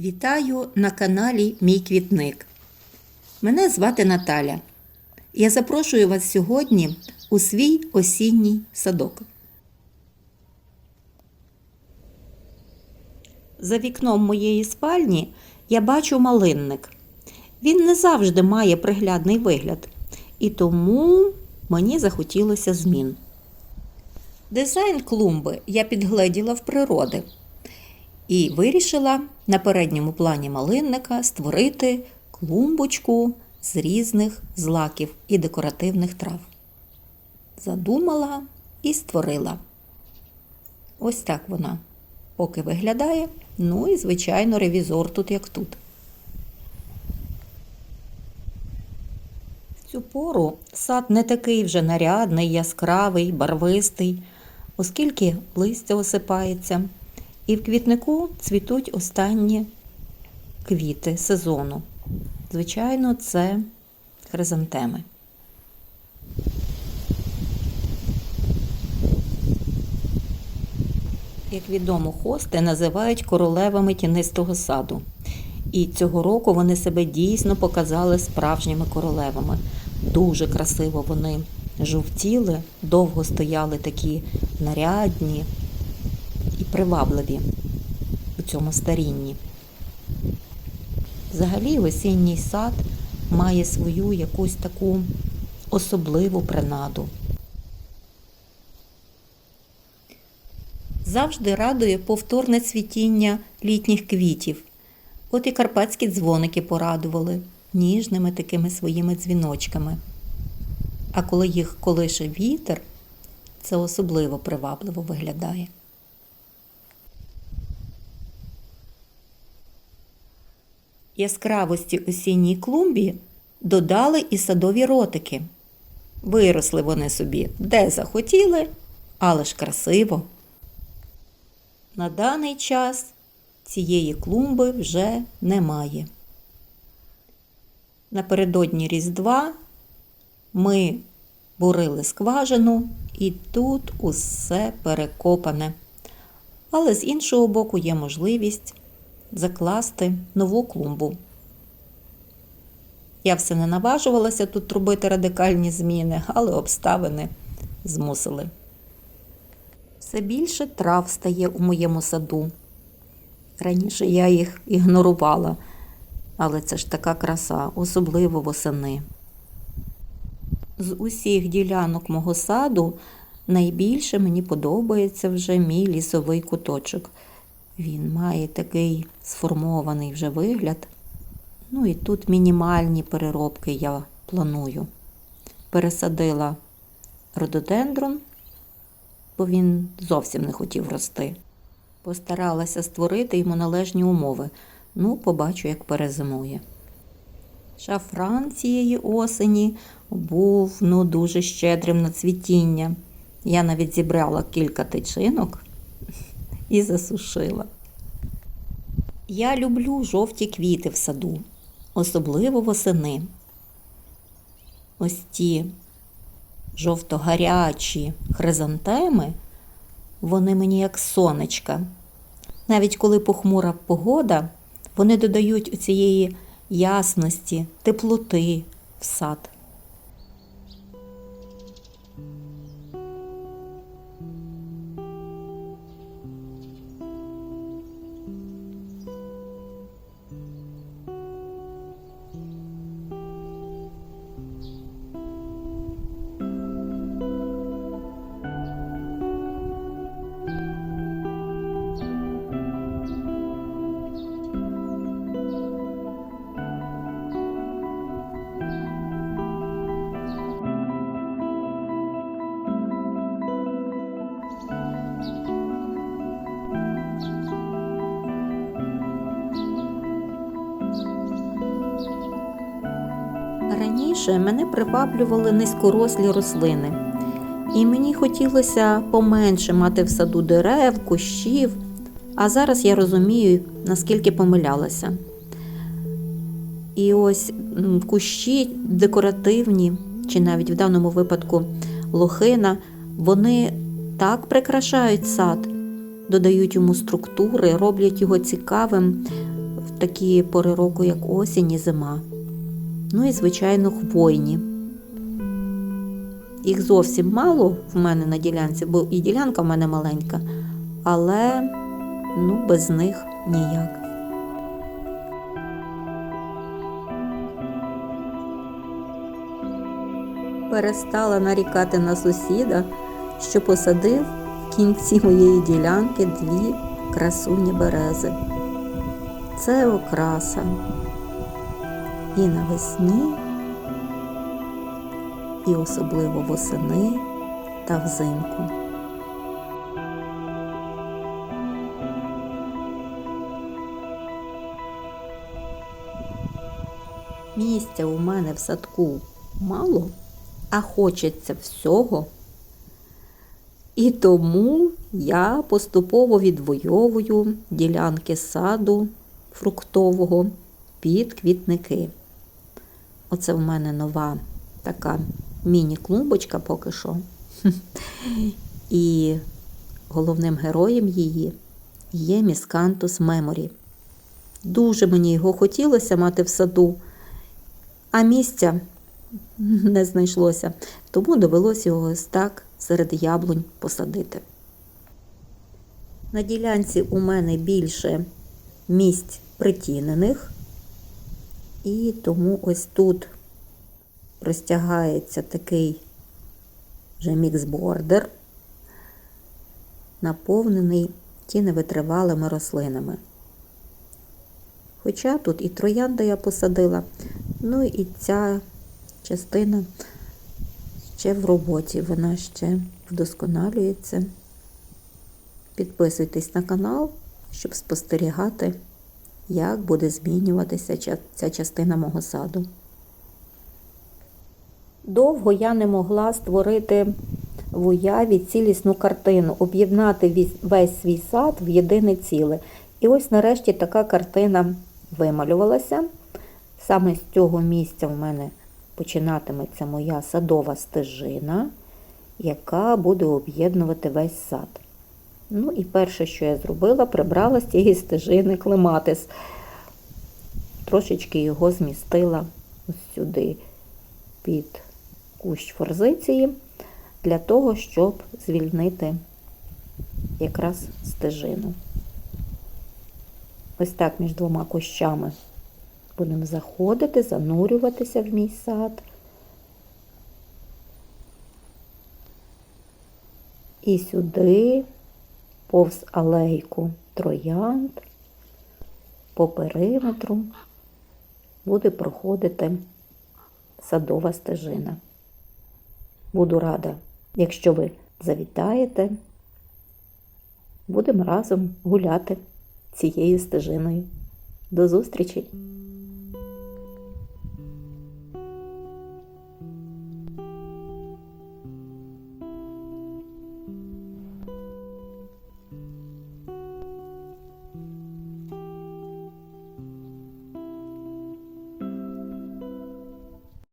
Вітаю на каналі Мій Квітник. Мене звати Наталя. Я запрошую вас сьогодні у свій осінній садок. За вікном моєї спальні я бачу малинник. Він не завжди має приглядний вигляд, і тому мені захотілося змін. Дизайн клумби я підгледіла в природи і вирішила на передньому плані малинника створити клумбочку з різних злаків і декоративних трав. Задумала і створила. Ось так вона поки виглядає. Ну і, звичайно, ревізор тут як тут. В цю пору сад не такий вже нарядний, яскравий, барвистий, оскільки листя осипається. І в квітнику цвітуть останні квіти сезону. Звичайно, це хризантеми. Як відомо, хости називають королевами тінистого саду. І цього року вони себе дійсно показали справжніми королевами. Дуже красиво вони жовтіли, довго стояли такі нарядні і привабливі у цьому старінні. Взагалі осінній сад має свою якусь таку особливу принаду. Завжди радує повторне цвітіння літніх квітів. От і карпатські дзвоники порадували ніжними такими своїми дзвіночками. А коли їх колише вітер, це особливо привабливо виглядає. Яскравості осінній клумбі додали і садові ротики. Виросли вони собі де захотіли, але ж красиво. На даний час цієї клумби вже немає. Напередодні Різдва ми бурили скважину, і тут усе перекопане. Але з іншого боку є можливість закласти нову клумбу. Я все не наважувалася тут робити радикальні зміни, але обставини змусили. Все більше трав стає у моєму саду. Раніше я їх ігнорувала, але це ж така краса, особливо восени. З усіх ділянок мого саду найбільше мені подобається вже мій лісовий куточок. Він має такий сформований вже вигляд. Ну і тут мінімальні переробки я планую. Пересадила рододендрон, бо він зовсім не хотів рости. Постаралася створити йому належні умови. Ну, побачу, як перезимує. Шафран цієї осені був ну, дуже щедрим на цвітіння. Я навіть зібрала кілька тичинок і засушила. Я люблю жовті квіти в саду, особливо восени. Ось ті жовто-гарячі хризантеми, вони мені як сонечка. Навіть коли похмура погода, вони додають цієї ясності, теплоти в сад. Раніше мене приваблювали низькорослі рослини, і мені хотілося поменше мати в саду дерев, кущів, а зараз я розумію, наскільки помилялася. І ось кущі декоративні, чи навіть в даному випадку лохина, вони так прикрашають сад, додають йому структури, роблять його цікавим в такі пори року, як осінь і зима. Ну і, звичайно, хвойні. Їх зовсім мало в мене на ділянці, бо і ділянка в мене маленька, але ну, без них ніяк. Перестала нарікати на сусіда, що посадив в кінці моєї ділянки дві красуні берези. Це окраса. І навесні, і особливо восени та взимку. Місця у мене в садку мало, а хочеться всього. І тому я поступово відвоюю ділянки саду фруктового під квітники. Оце в мене нова така міні-клумбочка поки що. І головним героєм її є міскантус меморі. Дуже мені його хотілося мати в саду, а місця не знайшлося, тому довелося його ось так серед яблунь посадити. На ділянці у мене більше місць притінених, і тому ось тут розтягається такий вже міксбордер, наповнений тіневитривалими рослинами. Хоча тут і троянда я посадила, ну і ця частина ще в роботі, вона ще вдосконалюється. Підписуйтесь на канал, щоб спостерігати, як буде змінюватися ця частина мого саду. Довго я не могла створити в уяві цілісну картину, об'єднати весь свій сад в єдине ціле. І ось нарешті така картина вималювалася. Саме з цього місця в мене починатиметься моя садова стежина, яка буде об'єднувати весь сад. Ну і перше, що я зробила, прибрала з цієї стежини клематис. Трошечки його змістила ось сюди під кущ форзиції, для того, щоб звільнити якраз стежину. Ось так між двома кущами будемо заходити, занурюватися в мій сад. І сюди, повз алейку троянд, по периметру буде проходити садова стежина. Буду рада, якщо ви завітаєте, будемо разом гуляти цією стежиною. До зустрічі!